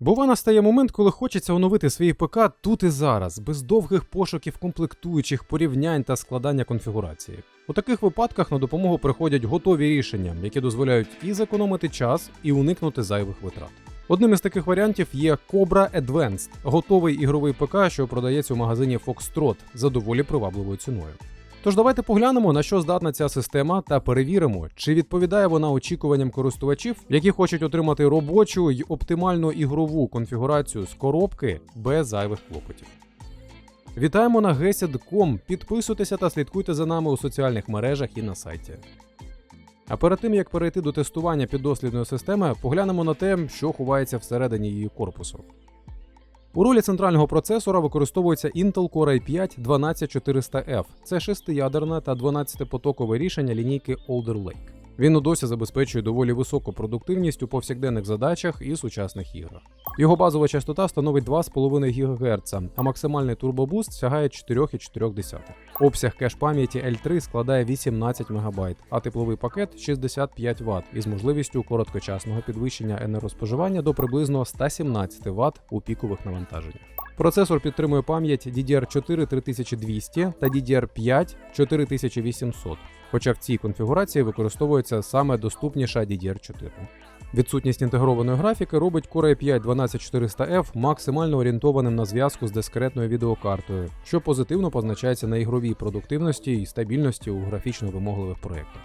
Бува настає момент, коли хочеться оновити свій ПК тут і зараз, без довгих пошуків комплектуючих, порівнянь та складання конфігурації. У таких випадках на допомогу приходять готові рішення, які дозволяють і зекономити час, і уникнути зайвих витрат. Одним із таких варіантів є Cobra Advanced, готовий ігровий ПК, що продається у магазині Foxtrot за доволі привабливою ціною. Тож давайте поглянемо, на що здатна ця система, та перевіримо, чи відповідає вона очікуванням користувачів, які хочуть отримати робочу й оптимальну ігрову конфігурацію з коробки без зайвих клопотів. Вітаємо на gesed.com, підписуйтеся та слідкуйте за нами у соціальних мережах і на сайті. А перед тим як перейти до тестування піддослідної системи, поглянемо на те, що ховається всередині її корпусу. У ролі центрального процесора використовується Intel Core i5 12400F. Це шестиядерне та 12-потокове рішення лінійки Alder Lake. Він у досі забезпечує доволі високу продуктивність у повсякденних задачах і сучасних іграх. Його базова частота становить 2,5 ГГц, а максимальний турбобуст сягає 4,4. Обсяг кеш пам'яті L3 складає 18 МБ, а тепловий пакет 65 Вт із можливістю короткочасного підвищення енергоспоживання до приблизно 117 Вт у пікових навантаженнях. Процесор підтримує пам'ять DDR4 3200 та DDR5 4800, хоча в цій конфігурації використовується саме доступніша DDR4. Відсутність інтегрованої графіки робить Core i5 12400F максимально орієнтованим на зв'язку з дискретною відеокартою, що позитивно позначається на ігровій продуктивності і стабільності у графічно вимогливих проєктах.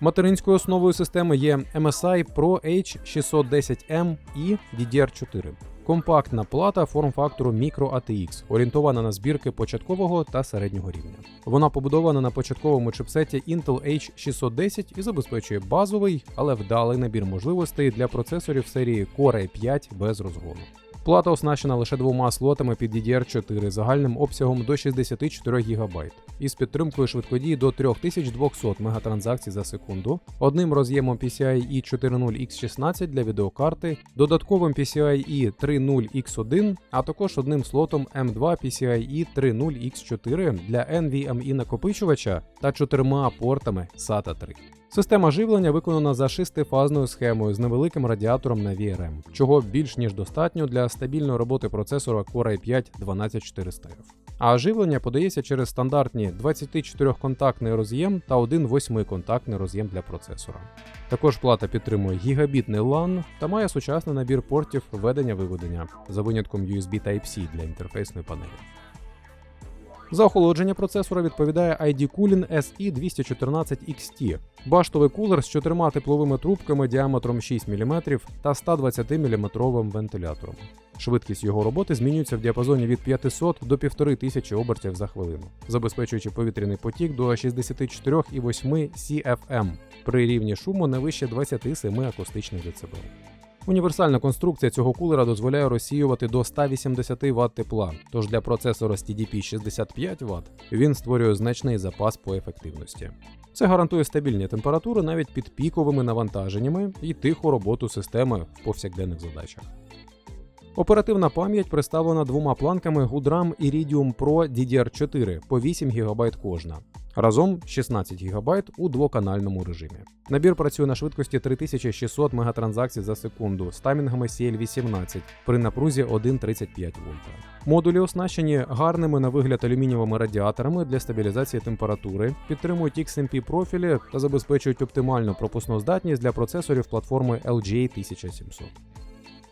Материнською основою системи є MSI Pro H610M і DDR4. Компактна плата форм-фактору Micro ATX, орієнтована на збірки початкового та середнього рівня. Вона побудована на початковому чипсеті Intel H610 і забезпечує базовий, але вдалий набір можливостей для процесорів серії Core i5 без розгону. Плата оснащена лише двома слотами під DDR4 загальним обсягом до 64 ГБ із підтримкою швидкодії до 3200 мегатранзакцій за секунду, одним роз'ємом PCIe 40X16 для відеокарти, додатковим PCIe 30X1, а також одним слотом M2 PCIe 30X4 для NVMe накопичувача та чотирма портами SATA 3. Система живлення виконана за шестифазною схемою з невеликим радіатором на VRM, чого більш ніж достатньо для стабільної роботи процесора Core i5 12400F. А живлення подається через стандартні 24-контактний роз'єм та один 8-контактний роз'єм для процесора. Також плата підтримує гігабітний LAN та має сучасний набір портів введення-виведення за винятком USB Type-C для інтерфейсної панелі. За охолодження процесора відповідає ID Cooling SE214XT, баштовий кулер з чотирма тепловими трубками діаметром 6 мм та 120 мм вентилятором. Швидкість його роботи змінюється в діапазоні від 500 до 1500 обертів за хвилину, забезпечуючи повітряний потік до 64,8 CFM при рівні шуму не вище 27 акустичних дБ. Універсальна конструкція цього кулера дозволяє розсіювати до 180 Вт тепла, тож для процесора з TDP 65 Вт він створює значний запас по ефективності. Це гарантує стабільні температури навіть під піковими навантаженнями і тиху роботу системи в повсякденних задачах. Оперативна пам'ять представлена двома планками Gudram Iridium Pro DDR4 по 8 ГБ кожна. Разом 16 ГБ у двоканальному режимі. Набір працює на швидкості 3600 мегатранзакцій за секунду з таймінгами CL18 при напрузі 1,35 вольта. Модулі оснащені гарними на вигляд алюмінієвими радіаторами для стабілізації температури, підтримують XMP профілі та забезпечують оптимальну пропускну здатність для процесорів платформи LGA 1700.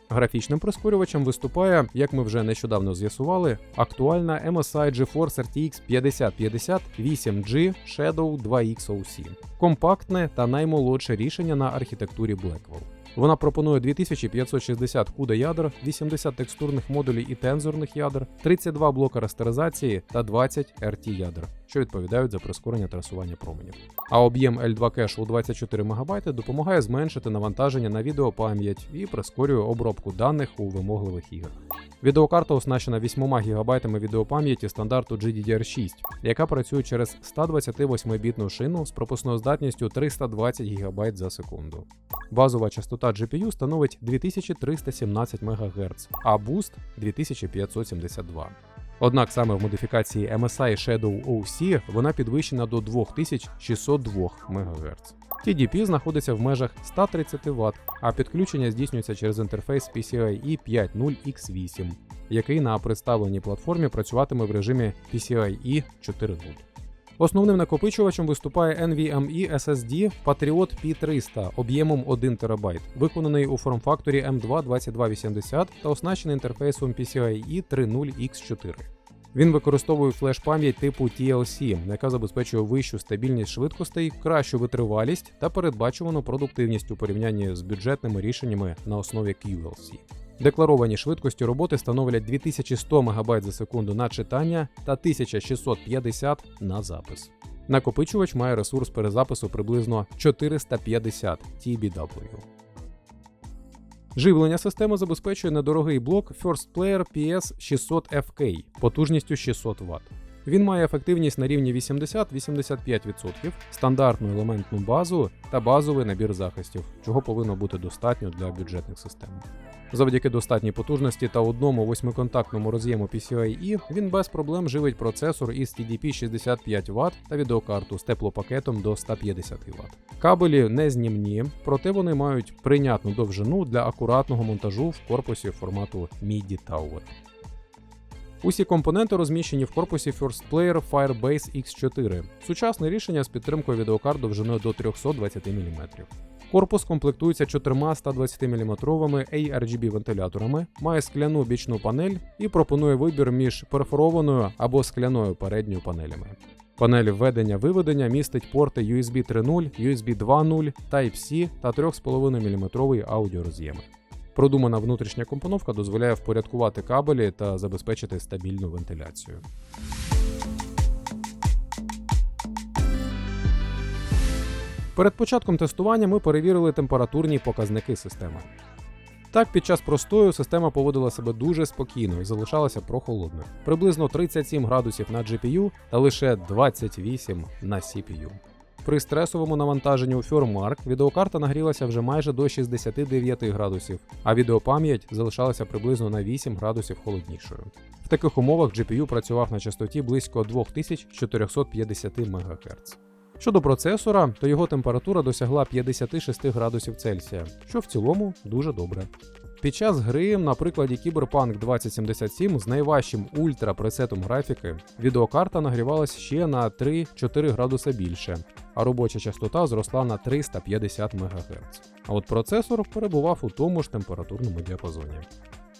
Графічним прискорювачем виступає, як ми вже нещодавно з'ясували, актуальна MSI GeForce RTX 5050 8G Shadow 2XOC. Компактне та наймолодше рішення на архітектурі Blackwell. Вона пропонує 2560 CUDA ядер, 80 текстурних модулів і тензорних ядер, 32 блока растеризації та 20 RT ядер, що відповідають за прискорення трасування променів. А об'єм L2 кешу у 24 МБ допомагає зменшити навантаження на відеопам'ять і прискорює обробку даних у вимогливих іграх. Відеокарта оснащена 8 ГБ відеопам'яті стандарту GDDR6, яка працює через 128-бітну шину з пропускною здатністю 320 ГБ за секунду. Базова частота GPU становить 2317 МГц, а буст 2572. Однак саме в модифікації MSI Shadow OC вона підвищена до 2602 МГц. TDP знаходиться в межах 130 Вт, а підключення здійснюється через інтерфейс PCIe 5.0x8, який на представленій платформі працюватиме в режимі PCIe 4.0. Основним накопичувачем виступає NVMe SSD Patriot P300 об'ємом 1 ТБ, виконаний у форм-факторі M2 2280 та оснащений інтерфейсом PCIe 3.0x4. Він використовує флеш-пам'ять типу TLC, яка забезпечує вищу стабільність швидкостей, кращу витривалість та передбачувану продуктивність у порівнянні з бюджетними рішеннями на основі QLC. Декларовані швидкості роботи становлять 2100 МБ за секунду на читання та 1650 на запис. Накопичувач має ресурс перезапису приблизно 450 TBW. Живлення системи забезпечує недорогий блок First Player PS600FK потужністю 600 Вт. Він має ефективність на рівні 80-85%, стандартну елементну базу та базовий набір захистів, чого повинно бути достатньо для бюджетних систем. Завдяки достатній потужності та одному восьмиконтактному роз'єму PCIe він без проблем живить процесор із TDP 65 Вт та відеокарту з теплопакетом до 150 Вт. Кабелі не знімні, проте вони мають прийнятну довжину для акуратного монтажу в корпусі формату MIDI Tower. Усі компоненти розміщені в корпусі First Player Firebase X4, сучасне рішення з підтримкою відеокарт довжиною до 320 мм. Корпус комплектується чотирма 120 мм ARGB вентиляторами, має скляну бічну панель і пропонує вибір між перфорованою або скляною передньою панелями. Панель введення-виведення містить порти USB 3.0, USB 2.0, Type-C та 3,5 мм аудіороз'єми. Продумана внутрішня компоновка дозволяє впорядкувати кабелі та забезпечити стабільну вентиляцію. Перед початком тестування ми перевірили температурні показники системи. Так, під час простою система поводила себе дуже спокійно і залишалася прохолодною. Приблизно 37 градусів на GPU та лише 28 на CPU. При стресовому навантаженні у Firmark відеокарта нагрілася вже майже до 69 градусів, а відеопам'ять залишалася приблизно на 8 градусів холоднішою. В таких умовах GPU працював на частоті близько 2450 МГц. Щодо процесора, то його температура досягла 56 градусів Цельсія, що в цілому дуже добре. Під час гри на прикладі Cyberpunk 2077 з найважчим ультрапресетом графіки відеокарта нагрівалась ще на 3-4 градуса більше, а робоча частота зросла на 350 МГц. А от процесор перебував у тому ж температурному діапазоні.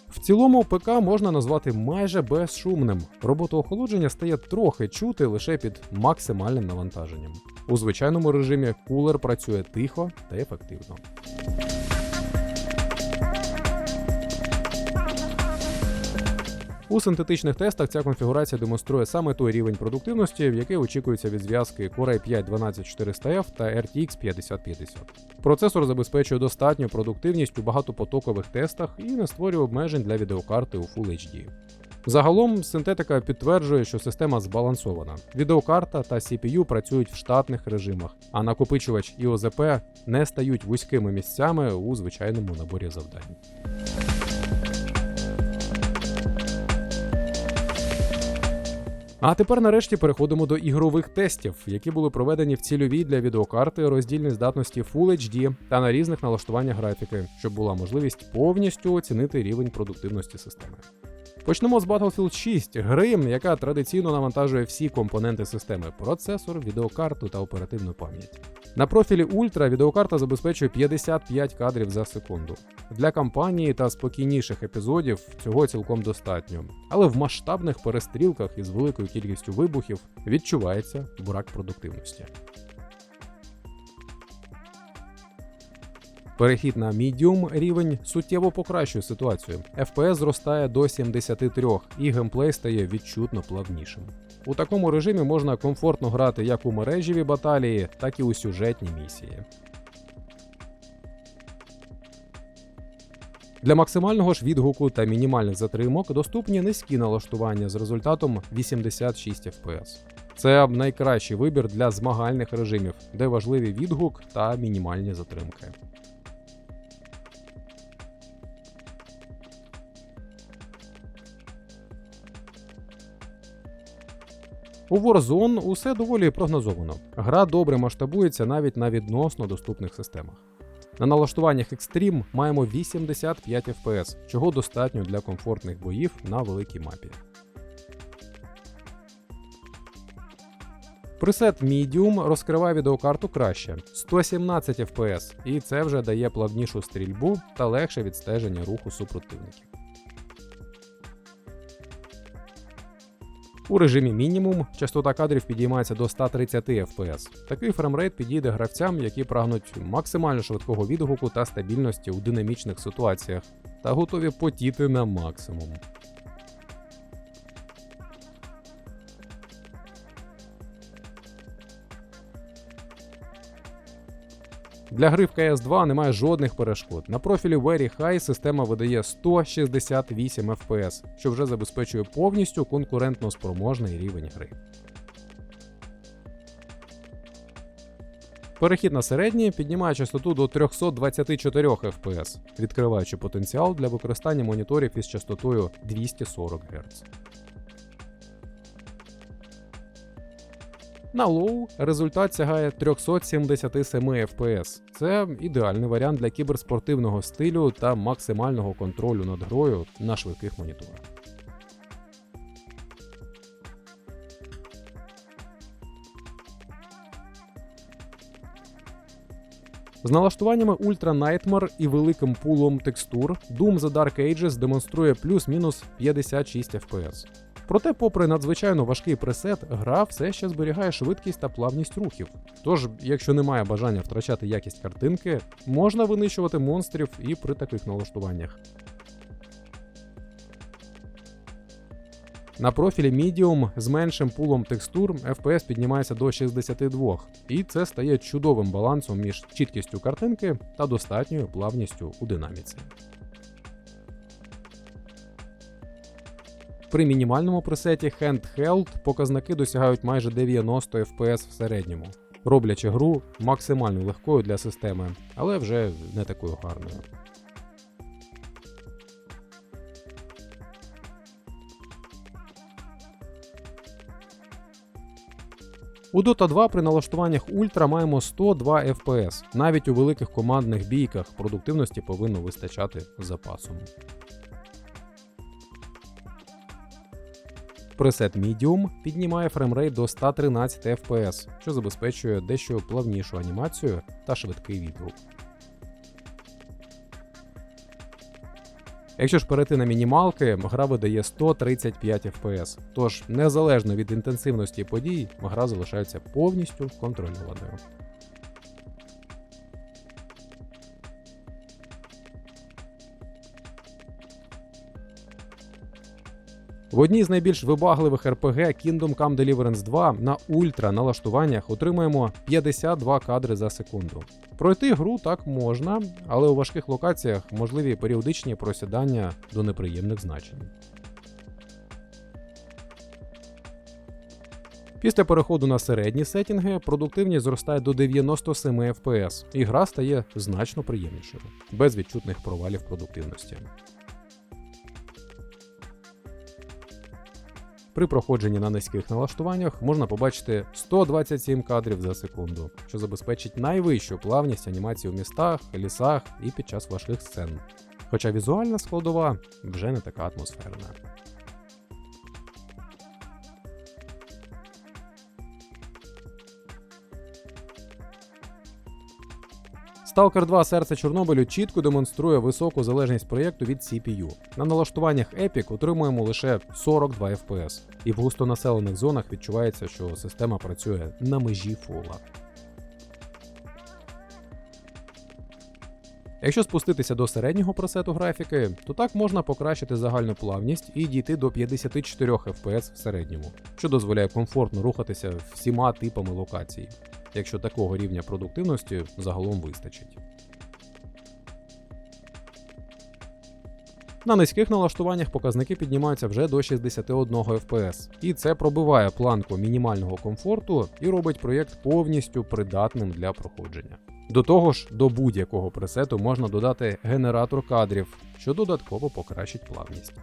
В цілому ПК можна назвати майже безшумним. Роботу охолодження стає трохи чути лише під максимальним навантаженням. У звичайному режимі кулер працює тихо та ефективно. У синтетичних тестах ця конфігурація демонструє саме той рівень продуктивності, який очікується від зв'язки Core i 5 12400F та RTX 5050. Процесор забезпечує достатню продуктивність у багатопотокових тестах і не створює обмежень для відеокарти у Full HD. Загалом синтетика підтверджує, що система збалансована. Відеокарта та CPU працюють в штатних режимах, а накопичувач і ОЗП не стають вузькими місцями у звичайному наборі завдань. А тепер нарешті переходимо до ігрових тестів, які були проведені в цільовій для відеокарти роздільній здатності Full HD та на різних налаштуваннях графіки, щоб була можливість повністю оцінити рівень продуктивності системи. Почнемо з Battlefield 6, гри, яка традиційно навантажує всі компоненти системи: процесор, відеокарту та оперативну пам'ять. На профілі Ультра відеокарта забезпечує 55 кадрів за секунду. Для кампанії та спокійніших епізодів цього цілком достатньо, але в масштабних перестрілках із великою кількістю вибухів відчувається брак продуктивності. Перехід на Medium рівень суттєво покращує ситуацію. FPS зростає до 73 і геймплей стає відчутно плавнішим. У такому режимі можна комфортно грати як у мережеві баталії, так і у сюжетні місії. Для максимального ж відгуку та мінімальних затримок доступні низькі налаштування з результатом 86 FPS. Це найкращий вибір для змагальних режимів, де важливі відгук та мінімальні затримки. У Warzone усе доволі прогнозовано. Гра добре масштабується навіть на відносно доступних системах. На налаштуваннях Extreme маємо 85 FPS, чого достатньо для комфортних боїв на великій мапі. Пресет Medium розкриває відеокарту краще 117 FPS, і це вже дає плавнішу стрільбу та легше відстеження руху супротивників. У режимі мінімум частота кадрів підіймається до 130 FPS. Такий фреймрейт підійде гравцям, які прагнуть максимально швидкого відгуку та стабільності у динамічних ситуаціях, та готові потіти на максимум. Для гри в CS2 немає жодних перешкод. На профілі Very High система видає 168 FPS, що вже забезпечує повністю конкурентно спроможний рівень гри. Перехід на середній піднімає частоту до 324 FPS, відкриваючи потенціал для використання моніторів із частотою 240 Гц. На лоу результат сягає 377 FPS. Це ідеальний варіант для кіберспортивного стилю та максимального контролю над грою на швидких моніторах. З налаштуваннями Ultra Nightmare і великим пулом текстур Doom The Dark Ages демонструє плюс-мінус 56 FPS. Проте, попри надзвичайно важкий пресет, гра все ще зберігає швидкість та плавність рухів. Тож, якщо немає бажання втрачати якість картинки, можна винищувати монстрів і при таких налаштуваннях. На профілі Medium з меншим пулом текстур FPS піднімається до 62, і це стає чудовим балансом між чіткістю картинки та достатньою плавністю у динаміці. При мінімальному пресеті Handheld показники досягають майже 90 FPS в середньому, роблячи гру максимально легкою для системи, але вже не такою гарною. У Dota 2 при налаштуваннях Ультра маємо 102 FPS. Навіть у великих командних бійках продуктивності повинно вистачати запасом. Пресет Medium піднімає фреймрейт до 113 FPS, що забезпечує дещо плавнішу анімацію та швидкий відгук. Якщо ж перейти на мінімалки, гра видає 135 FPS, тож незалежно від інтенсивності подій, гра залишається повністю контрольованою. В одній з найбільш вибагливих RPG Kingdom Come Deliverance 2 на ультра налаштуваннях отримуємо 52 кадри за секунду. Пройти гру так можна, але у важких локаціях можливі періодичні просідання до неприємних значень. Після переходу на середні сетінги продуктивність зростає до 97 FPS, і гра стає значно приємнішою, без відчутних провалів продуктивності. При проходженні на низьких налаштуваннях можна побачити 127 кадрів за секунду, що забезпечить найвищу плавність анімації у містах, лісах і під час важких сцен. Хоча візуальна складова вже не така атмосферна. Stalker 2 серце Чорнобилю чітко демонструє високу залежність проєкту від CPU. На налаштуваннях Epic отримуємо лише 42 FPS, і в густонаселених зонах відчувається, що система працює на межі фула. Якщо спуститися до середнього пресету графіки, то так можна покращити загальну плавність і дійти до 54 FPS в середньому, що дозволяє комфортно рухатися всіма типами локацій якщо такого рівня продуктивності загалом вистачить. На низьких налаштуваннях показники піднімаються вже до 61 FPS, і це пробиває планку мінімального комфорту і робить проєкт повністю придатним для проходження. До того ж, до будь-якого пресету можна додати генератор кадрів, що додатково покращить плавність.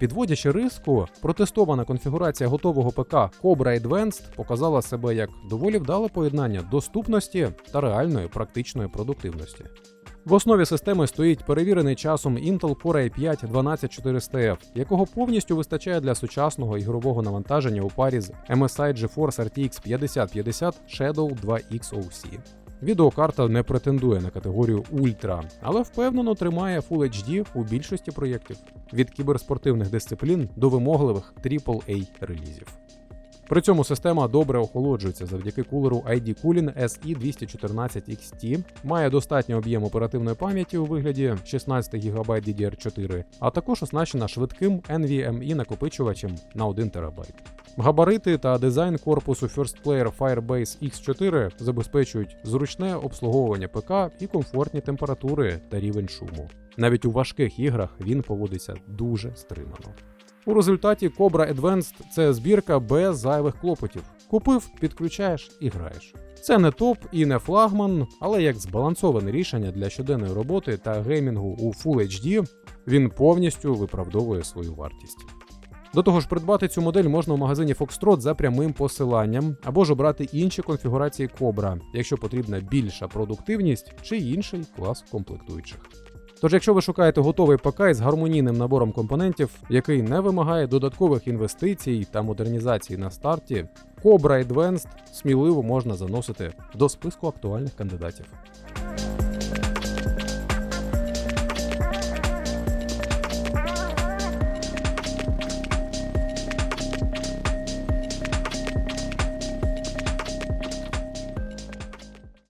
Підводячи риску, протестована конфігурація готового ПК Cobra Advanced показала себе як доволі вдале поєднання доступності та реальної практичної продуктивності. В основі системи стоїть перевірений часом Intel Core i 5 12400F, якого повністю вистачає для сучасного ігрового навантаження у парі з MSI GeForce RTX 5050 Shadow 2XOC. Відеокарта не претендує на категорію Ультра, але впевнено тримає Full HD у більшості проєктів від кіберспортивних дисциплін до вимогливих AAA релізів. При цьому система добре охолоджується завдяки кулеру ID Cooling SE214XT, має достатній об'єм оперативної пам'яті у вигляді 16 ГБ DDR4, а також оснащена швидким NVMe накопичувачем на 1 ТБ. Габарити та дизайн корпусу First Player Firebase X4 забезпечують зручне обслуговування ПК і комфортні температури та рівень шуму. Навіть у важких іграх він поводиться дуже стримано. У результаті Cobra Advanced це збірка без зайвих клопотів. Купив, підключаєш і граєш. Це не топ і не флагман, але як збалансоване рішення для щоденної роботи та геймінгу у Full HD, він повністю виправдовує свою вартість. До того ж, придбати цю модель можна в магазині Foxtrot за прямим посиланням, або ж обрати інші конфігурації Cobra, якщо потрібна більша продуктивність чи інший клас комплектуючих. Тож, якщо ви шукаєте готовий ПК із гармонійним набором компонентів, який не вимагає додаткових інвестицій та модернізації на старті, Cobra Advanced сміливо можна заносити до списку актуальних кандидатів.